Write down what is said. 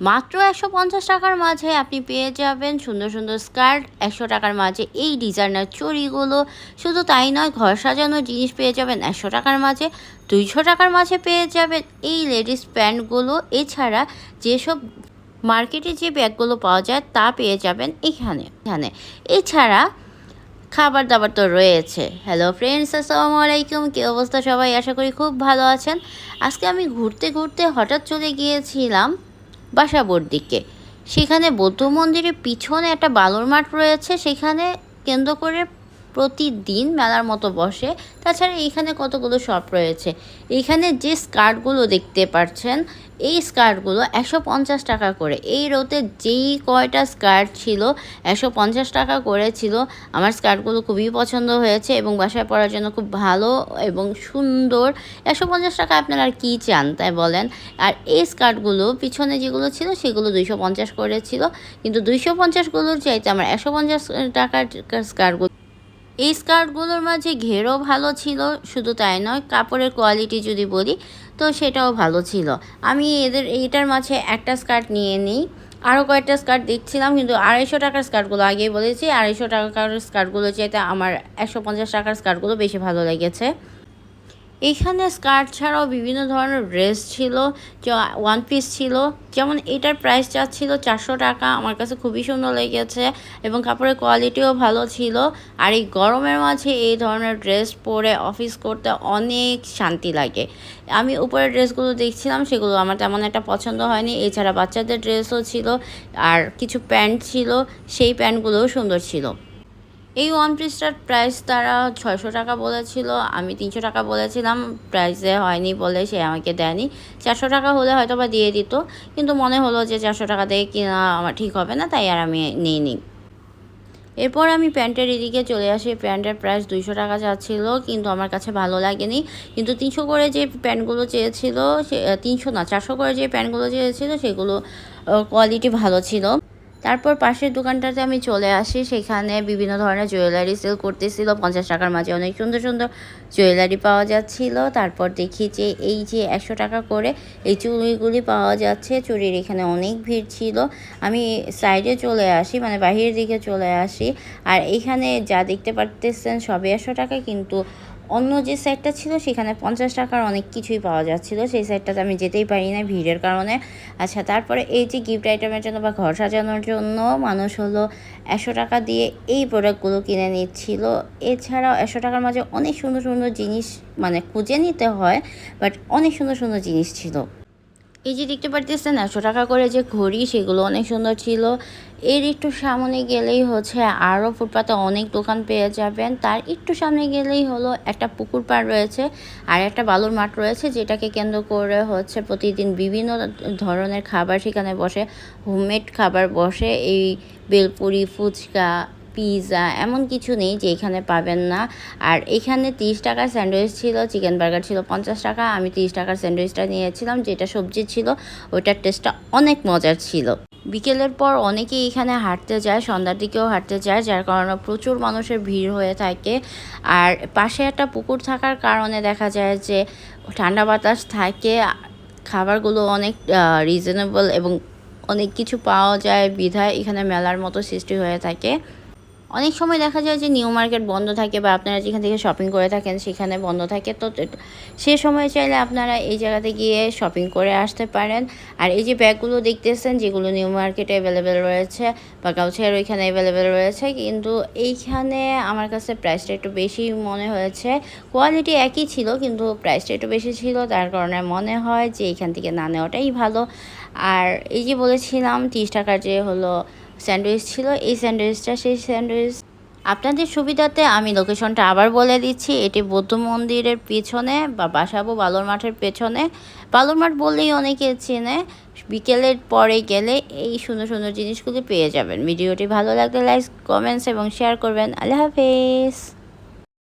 মাত্র একশো পঞ্চাশ টাকার মাঝে আপনি পেয়ে যাবেন সুন্দর সুন্দর স্কার্ট। একশো টাকার মাঝে এই ডিজাইনার চুড়িগুলো। শুধু তাই নয়, ঘর সাজানোর জিনিস পেয়ে যাবেন একশো টাকার মাঝে। দুইশো টাকার মাঝে পেয়ে যাবেন এই লেডিস প্যান্টগুলো। এছাড়া যেসব মার্কেটে যে ব্যাগগুলো পাওয়া যায় তা পেয়ে যাবেন এখানে এখানে। এছাড়া খাবার দাবার তো রয়েছে। হ্যালো ফ্রেন্ডস আসসালামু আলাইকুম। কী অবস্থা সবাই? আশা করি খুব ভালো আছেন। আজকে আমি ঘুরতে ঘুরতে হঠাৎ চলে গিয়েছিলাম। বাসাবোর দিকে। সেখানে বৌদ্ধ মন্দিরের পিছনে একটা বালুর মাঠ রয়েছে সেখানে কেন্দ্র করে প্রতিদিন মেলার মতো বসে। তাছাড়া এইখানে কতগুলো শপ রয়েছে? এইখানে যে স্কার্টগুলো দেখতে পাচ্ছেন, এই স্কার্টগুলো একশো পঞ্চাশ টাকা করে। এই রোতে যেই কয়টা স্কার্ট ছিল, একশো পঞ্চাশ টাকা করে ছিল। আমার স্কার্টগুলো খুবই পছন্দ হয়েছে এবং বাসায় পরার জন্য খুব ভালো এবং সুন্দর। একশো পঞ্চাশ টাকা আপনারা আর কী চান, তাই বলেন? আর এই স্কার্টগুলো পিছনে যেগুলো ছিল, সেগুলো দুইশো পঞ্চাশ করে ছিল। কিন্তু দুইশো পঞ্চাশগুলোর চাইতে আমার একশো পঞ্চাশ টাকার স্কার্টগুলো এই স্কার্টগুলোর মাঝে ঘেরও ভালো ছিল, শুধু তাই নয় কাপড়ের কোয়ালিটি যদি বলি, তো সেটাও ভালো ছিল। আমি এদের, এইটার মাঝে একটা স্কার্ট নিয়ে নিই। আরও কয়েকটা স্কার্ট দেখছিলাম, কিন্তু আড়াইশো টাকার স্কার্টগুলো আগেই বলেছি, আড়াইশো টাকার স্কার্টগুলো চাইতে আমার একশো পঞ্চাশ টাকার স্কার্টগুলো বেশি ভালো লেগেছে। এখানে স্কার্ট ছাড়াও বিভিন্ন ধরনের ড্রেস ছিল ওয়ান পিস ছিল। যেমন এটার প্রাইস ছিল চারশো টাকা, আমার কাছে খুবই সুন্দর লেগেছে এবং কাপড়ের কোয়ালিটিও ভালো ছিল। আর এই গরমের মাঝে এই ধরনের ড্রেস পরে অফিস করতে অনেক শান্তি লাগে। আমি উপরের ড্রেসগুলো দেখছিলাম, সেগুলো আমার তেমন একটা পছন্দ হয়নি। এছাড়া বাচ্চাদের ড্রেসও ছিল, আর কিছু প্যান্ট ছিল, সেই প্যান্টগুলোও সুন্দর ছিল। এই ওয়ান পিসটার প্রাইস তারা ছয়শো টাকা বলেছিল, আমি তিনশো টাকা বলেছিলাম প্রাইসে হয়নি বলে সে আমাকে দেয়নি। চারশো টাকা হলে হয়তো বা দিয়ে দিত, কিন্তু মনে হলো যে চারশো টাকা দিয়ে কিনা আমার ঠিক হবে না, তাই আর আমি নিই নি এরপর আমি প্যান্টের এদিকে চলে আসি, প্যান্টের প্রাইস দুইশো টাকা যাচ্ছিল, কিন্তু আমার কাছে ভালো লাগেনি। কিন্তু তিনশো করে যে প্যান্টগুলো চেয়েছিল, সে, তিনশো না, চারশো করে যে প্যান্টগুলো চেয়েছিল, সেগুলো কোয়ালিটি ভালো ছিল। তারপর পাশের দোকানটাতে আমি চলে আসি। সেখানে বিভিন্ন ধরনের জুয়েলারি সেল করতেছিল। পঞ্চাশ টাকার মাঝে অনেক সুন্দর সুন্দর জুয়েলারি পাওয়া যাচ্ছিল। তারপর দেখি যে এই যে একশো টাকা করে এই চুড়িগুলি পাওয়া যাচ্ছে। চুড়ির এখানে অনেক ভিড় ছিল। আমি সাইডে চলে আসি মানে বাহিরের দিকে চলে আসি। আর এইখানে যা দেখতে পারতেছেন সবই একশো টাকা, কিন্তু অন্য যে সাইডটা ছিল, সেখানে পঞ্চাশ টাকার অনেক কিছুই পাওয়া যাচ্ছিল। সেই সাইডটাতে আমি যেতেই পারি না ভিড়ের কারণে। আচ্ছা তারপরে এই যে গিফট আইটেমের জন্য বা ঘর সাজানোর জন্য মানুষ হলো একশো টাকা দিয়ে এই প্রোডাক্টগুলো কিনে নিচ্ছিল। এছাড়াও একশো টাকার মাঝে অনেক সুন্দর সুন্দর জিনিস মানে খুঁজে নিতে হয় বাট অনেক সুন্দর সুন্দর জিনিস ছিল। এই যে দেখতে পারতেছেন, একশো টাকা করে যে ঘড়ি, সেগুলো অনেক সুন্দর ছিল। এর একটু সামনে গেলেই হচ্ছে আরও ফুটপাতে অনেক দোকান পেয়ে যাবেন। তার একটু সামনে গেলেই হলো একটা পুকুর পাড় রয়েছে আর একটা বালুর মাঠ রয়েছে, যেটাকে কেন্দ্র করে হচ্ছে প্রতিদিন বিভিন্ন ধরনের খাবার সেখানে বসে, হোমমেড খাবার বসে। এই বেলপুরি, ফুচকা পিৎজা, এমন কিছু নেই যে এখানে পাবেন না। আর এখানে তিরিশ টাকার স্যান্ডউইচ ছিল, চিকেন বার্গার ছিল পঞ্চাশ টাকা। আমি তিরিশ টাকার স্যান্ডউইচটা নিয়েছিলাম, যেটা সবজি ছিল, ওইটার টেস্টটা অনেক মজার ছিল। বিকেলের পর অনেকেই এখানে হাঁটতে যায়, সন্ধ্যার দিকেও হাঁটতে যায়, যার কারণে প্রচুর মানুষের ভিড় হয়ে থাকে। আর পাশে একটা পুকুর থাকার কারণে দেখা যায় যে ঠান্ডা বাতাস থাকে, খাবারগুলো অনেক রিজনেবল এবং অনেক কিছু পাওয়া যায় বিধায় এখানে মেলার মতো সৃষ্টি হয়ে থাকে। অনেক সময় দেখা যায় যে নিউ মার্কেট বন্ধ থাকে বা আপনারা যেখান থেকে শপিং করে থাকেন সেখানে বন্ধ থাকে। তো সে সময় চাইলে আপনারা এই জায়গাতে গিয়ে শপিং করে আসতে পারেন। আর এই যে ব্যাগগুলো দেখতেছেন, যেগুলো নিউ মার্কেটে অ্যাভেলেবেল রয়েছে বা কাউছের ওইখানে অ্যাভেলেবেল রয়েছে, কিন্তু এইখানে আমার কাছে প্রাইসটা একটু বেশি মনে হয়েছে। কোয়ালিটি একই ছিল, কিন্তু প্রাইসটা একটু বেশি ছিল। তার কারণে মনে হয় যে এখান থেকে না নেওয়াটাই ভালো। আর এই যে বলেছিলাম, তিরিশ টাকার যে হলো স্যান্ডউইচ ছিল, এই স্যান্ডউইচটা, সেই স্যান্ডউইচ। আপনাদের সুবিধাতে আমি লোকেশনটা আবার বলে দিচ্ছি। এটি বৌদ্ধ মন্দিরের পেছনে বা বাসাবো বালুর মাঠের পেছনে। বালুর মাঠ বললেই অনেকে চেনে। বিকেলের পরে গেলে এই সুন্দর সুন্দর জিনিসগুলি পেয়ে যাবেন। ভিডিওটি ভালো লাগলে লাইক, কমেন্টস এবং শেয়ার করবেন। আল্লাহ হাফেজ।